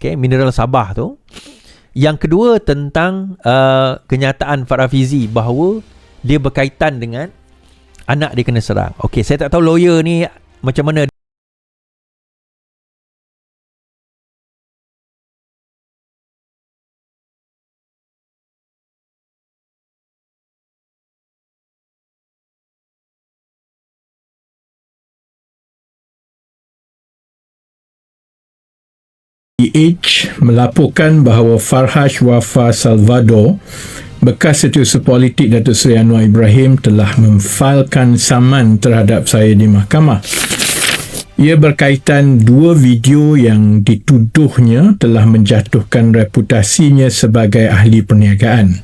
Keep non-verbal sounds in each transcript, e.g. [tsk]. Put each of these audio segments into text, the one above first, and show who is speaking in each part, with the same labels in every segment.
Speaker 1: Okay, mineral Sabah tu. Yang kedua tentang uh, kenyataan Farafizi bahawa dia berkaitan dengan anak dia kena serang. Okay, saya tak tahu lawyer ni macam mana
Speaker 2: PH melaporkan bahawa Farhaj Wafa Salvador bekas setiausaha politik Datuk Seri Anwar Ibrahim telah memfailkan saman terhadap saya di mahkamah. Ia berkaitan dua video yang dituduhnya telah menjatuhkan reputasinya sebagai ahli perniagaan.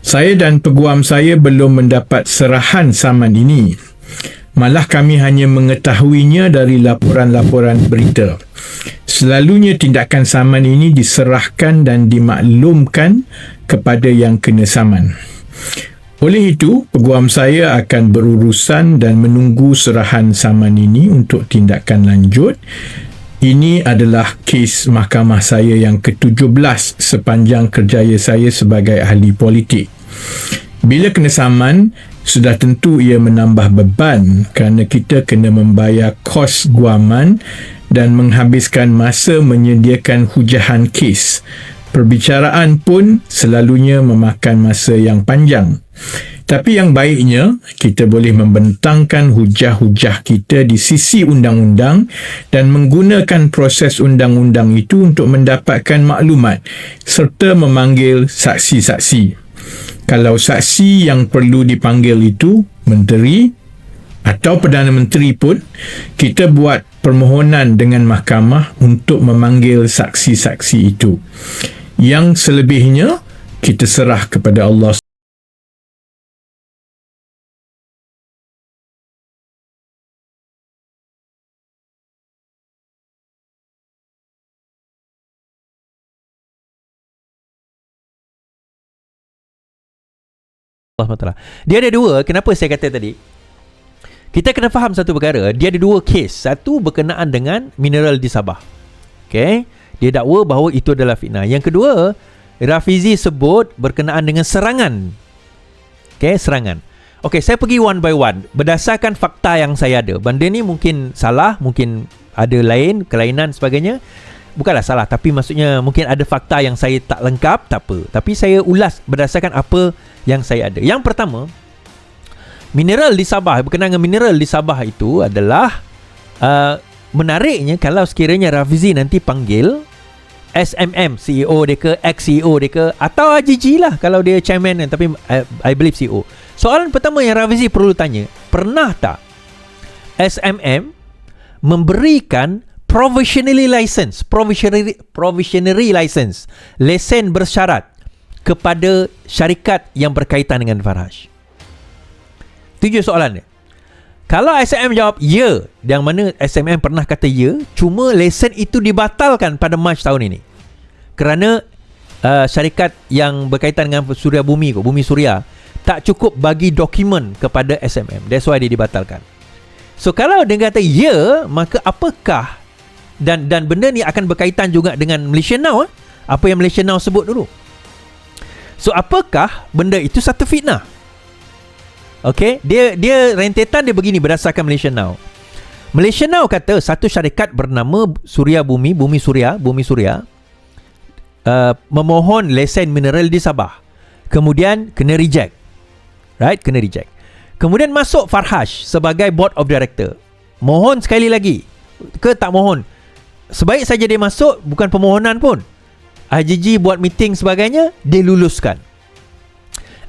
Speaker 2: Saya dan peguam saya belum mendapat serahan saman ini. Malah kami hanya mengetahuinya dari laporan-laporan berita. Selalunya tindakan saman ini diserahkan dan dimaklumkan kepada yang kena saman. Oleh itu, peguam saya akan berurusan dan menunggu serahan saman ini untuk tindakan lanjut. Ini adalah kes mahkamah saya yang ke-17 sepanjang kerjaya saya sebagai ahli politik. Bila kena saman, sudah tentu ia menambah beban kerana kita kena membayar kos guaman dan menghabiskan masa menyediakan hujahan kes. Perbicaraan pun selalunya memakan masa yang panjang. Tapi yang baiknya, kita boleh membentangkan hujah-hujah kita di sisi undang-undang dan menggunakan proses undang-undang itu untuk mendapatkan maklumat serta memanggil saksi-saksi. Kalau saksi yang perlu dipanggil itu menteri atau Perdana Menteri pun, kita buat permohonan dengan mahkamah untuk memanggil saksi-saksi itu. Yang selebihnya kita serah kepada Allah
Speaker 1: Dia ada dua Kenapa saya kata tadi? Kita kena faham satu perkara dia ada dua kes. Satu berkenaan dengan mineral di Sabah. Okey dia dakwa bahawa itu adalah fitnah. Yang kedua Rafizi sebut berkenaan dengan serangan. Okey serangan. Okey saya pergi one by one. Berdasarkan fakta yang saya ada. Benda ni mungkin salah mungkin ada lain kelainan sebagainya bukanlah salah tapi maksudnya mungkin ada fakta yang saya tak lengkap tak apa. Tapi saya ulas berdasarkan apa yang saya ada. Yang pertama mineral di Sabah berkenaan dengan mineral di Sabah itu adalah uh, menariknya kalau sekiranya Rafizi nanti panggil SMM CEO dia ke ex CEO dia ke atau AGG lah kalau dia chairman tapi I, I believe CEO soalan pertama yang Rafizi perlu tanya pernah tak SMM memberikan provisionally license provisionary provisionary license lesen bersyarat kepada syarikat yang berkaitan dengan Farhaj Tujuh soalan dia. Kalau SMM jawab ya, yang mana SMM pernah kata ya, cuma lesen itu dibatalkan pada Mac tahun ini. Kerana uh, syarikat yang berkaitan dengan Suria Bumi, Bumi Suria, tak cukup bagi dokumen kepada SMM. That's why dia dibatalkan. So kalau dia kata ya, maka apakah dan dan benda ni akan berkaitan juga dengan Malaysia Now eh? Apa yang Malaysia Now sebut dulu. So apakah benda itu satu fitnah? Okay? Dia dia rentetan dia begini Berdasarkan Malaysia Now. Malaysia Now kata Satu syarikat bernama Suria Bumi Bumi Suria Bumi Suria uh, Memohon lesen mineral di Sabah. Kemudian Kena reject. Right? Kena reject. Kemudian masuk Farhash Sebagai board of director. Mohon sekali lagi. Ke tak mohon Sebaik saja dia masuk Bukan permohonan pun IGG buat meeting sebagainya Dia luluskan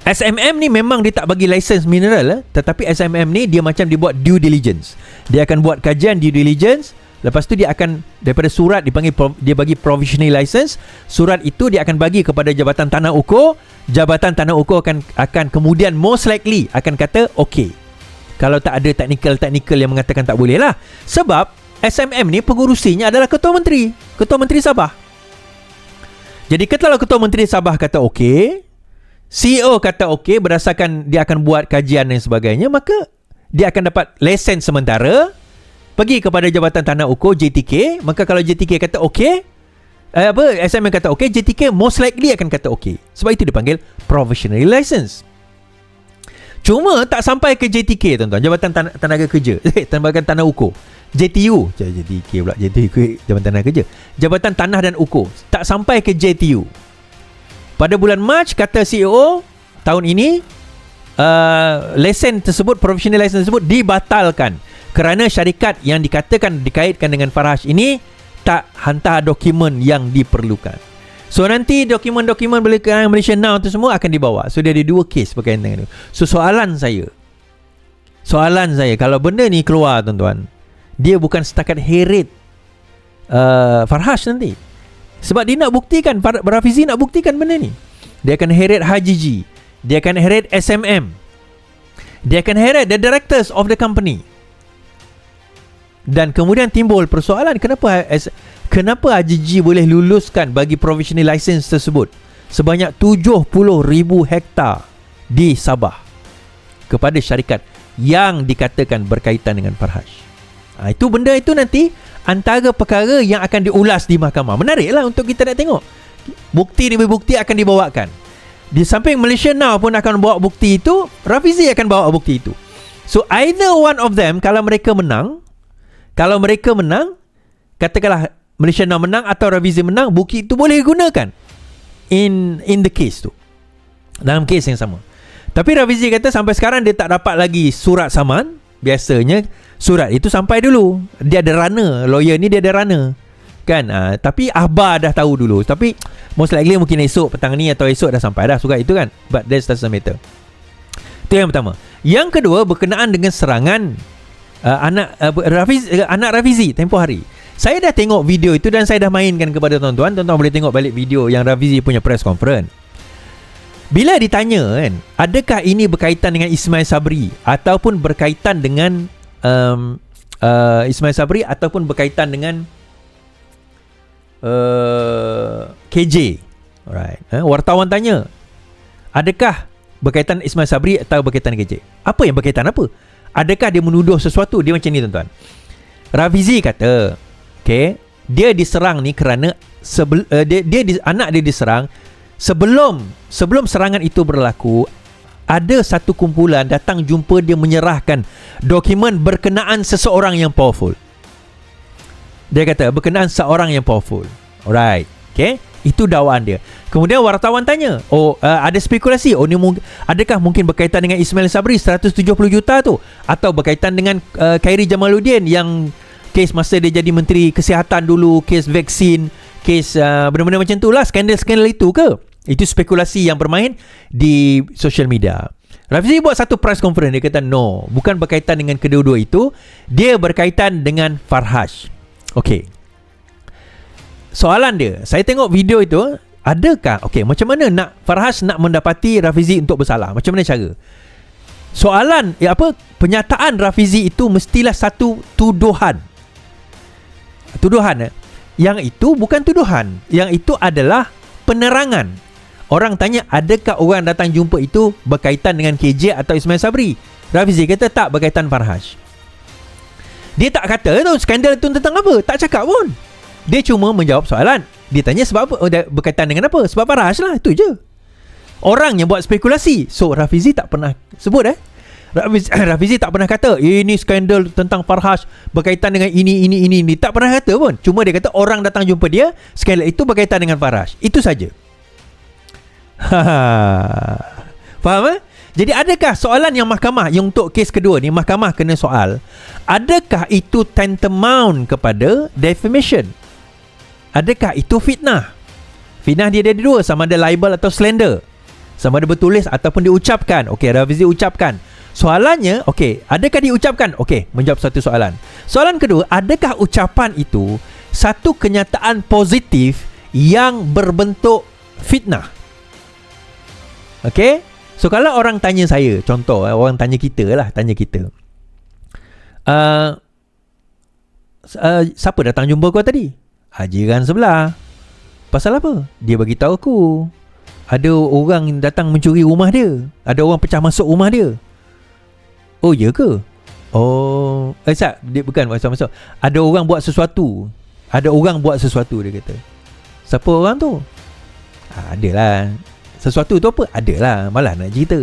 Speaker 1: SMM ni memang dia tak bagi license mineral eh? tetapi SMM ni dia macam dibuat due diligence. Dia akan buat kajian due diligence, lepas tu dia akan daripada surat dipanggil dia bagi provisional license, surat itu dia akan bagi kepada Jabatan Tanah Ukur, Jabatan Tanah Ukur akan akan kemudian most likely akan kata okey. Kalau tak ada technical-technical yang mengatakan tak boleh lah. Sebab SMM ni pengurusinya adalah Ketua Menteri, Ketua Menteri Sabah. Jadi kalau Ketua Menteri Sabah kata okey, CEO kata okey berdasarkan dia akan buat kajian dan sebagainya maka dia akan dapat lesen sementara pergi kepada Jabatan Tanah Ukur JTK maka kalau JTK kata okey eh, apa SMM kata okey JTK most likely akan kata okey. Sebab itu dipanggil provisionally license. Cuma tak sampai ke JTK tuan-tuan. Jabatan Tan- Tenaga Kerja. [laughs] Jabatan Tanah Ukur JTU JTK pula JTK Jabatan Tanah Kerja Jabatan Tanah dan Ukur tak sampai ke JTU pada bulan Mac kata CEO tahun ini uh, lesen tersebut professional license tersebut dibatalkan kerana syarikat yang dikatakan dikaitkan dengan Farhash ini tak hantar dokumen yang diperlukan. So nanti dokumen-dokumen berkaitan Malaysia Now tu semua akan dibawa. So dia ada dua kes berkaitan dengan itu. So soalan saya. Soalan saya kalau benda ni keluar tuan-tuan. Dia bukan setakat heret uh, Farhash nanti. Sebab dia nak buktikan Rafizi nak buktikan benda ni. Dia akan heret HGG. Dia akan heret SMM. Dia akan heret the directors of the company dan kemudian timbul persoalan kenapa kenapa AJG boleh luluskan bagi provisional license tersebut sebanyak 70,000 hektar di Sabah kepada syarikat yang dikatakan berkaitan dengan Farhash. Ha, itu benda itu nanti antara perkara yang akan diulas di mahkamah. Menariklah untuk kita nak tengok. Bukti demi bukti akan dibawakan. Di samping Malaysia Now pun akan bawa bukti itu, Rafizi akan bawa bukti itu. So either one of them kalau mereka menang, kalau mereka menang Katakanlah Malaysia Now menang Atau Ravizi menang Bukit itu boleh digunakan In in the case tu Dalam case yang sama Tapi Ravizi kata Sampai sekarang dia tak dapat lagi Surat saman Biasanya Surat itu sampai dulu. Dia ada runner. Lawyer ni dia ada runner. Kan? Uh, Tapi Ahbar dah tahu dulu. Tapi Most likely mungkin esok Petang ni atau esok dah sampai dah Surat itu kan? But that doesn't matter. Itu yang pertama. Yang kedua Berkenaan dengan serangan uh, anak uh, Rafiz uh, anak Rafizi tempoh hari. Saya dah tengok video itu dan saya dah mainkan kepada tuan-tuan. Tuan-tuan boleh tengok balik video yang Rafizi punya press conference. Bila ditanya kan, adakah ini berkaitan dengan Ismail Sabri ataupun berkaitan dengan um, uh, Ismail Sabri ataupun berkaitan dengan uh, KJ. Alright. Eh, wartawan tanya, adakah berkaitan Ismail Sabri atau berkaitan KJ? Apa yang berkaitan apa? Adakah dia menuduh sesuatu Dia macam ni tuan-tuan Rafizi kata Okay Dia diserang ni kerana sebel, uh, dia, dia di, Anak dia diserang Sebelum Sebelum serangan itu berlaku Ada satu kumpulan Datang jumpa dia menyerahkan Dokumen berkenaan seseorang yang powerful. Dia kata Berkenaan seorang yang powerful. Alright Okay? Itu dakwaan dia. Kemudian wartawan tanya, "Oh, uh, ada spekulasi, oh ni mung- adakah mungkin berkaitan dengan Ismail Sabri 170 juta tu? Atau berkaitan dengan uh, Khairi Jamaluddin yang kes masa dia jadi menteri kesihatan dulu, kes vaksin, kes uh, benda-benda macam tu lah, skandal-skandal itu ke?" Itu spekulasi yang bermain di social media. Rafizi buat satu press conference dia kata no, bukan berkaitan dengan kedua-dua itu, dia berkaitan dengan Farhash. Okey soalan dia saya tengok video itu adakah okey macam mana nak Farhas nak mendapati Rafizi untuk bersalah macam mana cara soalan ya apa penyataan Rafizi itu mestilah satu tuduhan tuduhan eh? yang itu bukan tuduhan yang itu adalah penerangan orang tanya adakah orang datang jumpa itu berkaitan dengan KJ atau Ismail Sabri Rafizi kata tak berkaitan Farhas dia tak kata tu skandal itu tentang apa tak cakap pun dia cuma menjawab soalan. Dia tanya sebab apa? Oh, berkaitan dengan apa? Sebab Faraj lah. Itu je. Orang yang buat spekulasi. So, Rafizi tak pernah sebut eh. Rafizi, [coughs] Rafizi tak pernah kata ini skandal tentang Farhaj berkaitan dengan ini, ini, ini, ini. Tak pernah kata pun. Cuma dia kata orang datang jumpa dia, skandal itu berkaitan dengan Farhaj. Itu saja. [laughs] Faham eh? Jadi adakah soalan yang mahkamah yang untuk kes kedua ni mahkamah kena soal adakah itu tantamount kepada defamation? Adakah itu fitnah? Fitnah dia ada dua Sama ada libel atau slander Sama ada bertulis ataupun diucapkan Okey, Rafizi ucapkan Soalannya, okey, adakah diucapkan? Okey, menjawab satu soalan Soalan kedua, adakah ucapan itu Satu kenyataan positif Yang berbentuk fitnah? Okey So kalau orang tanya saya Contoh, eh, orang tanya kita lah Tanya kita uh, uh, Siapa datang jumpa kau tadi? Hajiran sebelah Pasal apa? Dia bagi tahu aku Ada orang datang mencuri rumah dia Ada orang pecah masuk rumah dia Oh ya ke? Oh Eh sat Dia bukan masuk-masuk Ada orang buat sesuatu Ada orang buat sesuatu dia kata Siapa orang tu? Ha, adalah. Sesuatu tu apa? Adalah. Malah nak cerita.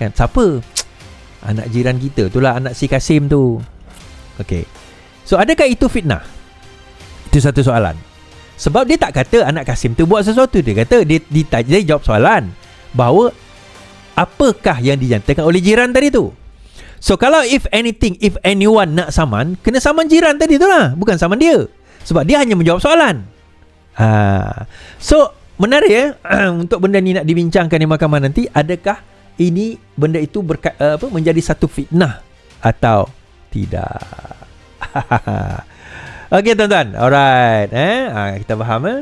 Speaker 1: Kan? Siapa? [tsk] Anak jiran kita. Itulah anak si Kasim tu. Okay. So, adakah itu fitnah? Itu satu soalan. Sebab dia tak kata anak Kasim tu buat sesuatu. Dia kata, dia, dia, dia jawab soalan. Bahawa, apakah yang dijantakan oleh jiran tadi tu? So, kalau if anything, if anyone nak saman, kena saman jiran tadi tu lah. Bukan saman dia. Sebab dia hanya menjawab soalan. Ha. So menarik ya [clears throat] untuk benda ni nak dibincangkan di mahkamah nanti adakah ini benda itu berka, uh, apa menjadi satu fitnah atau tidak. [laughs] Okey tuan-tuan. Alright eh ha, kita faham eh.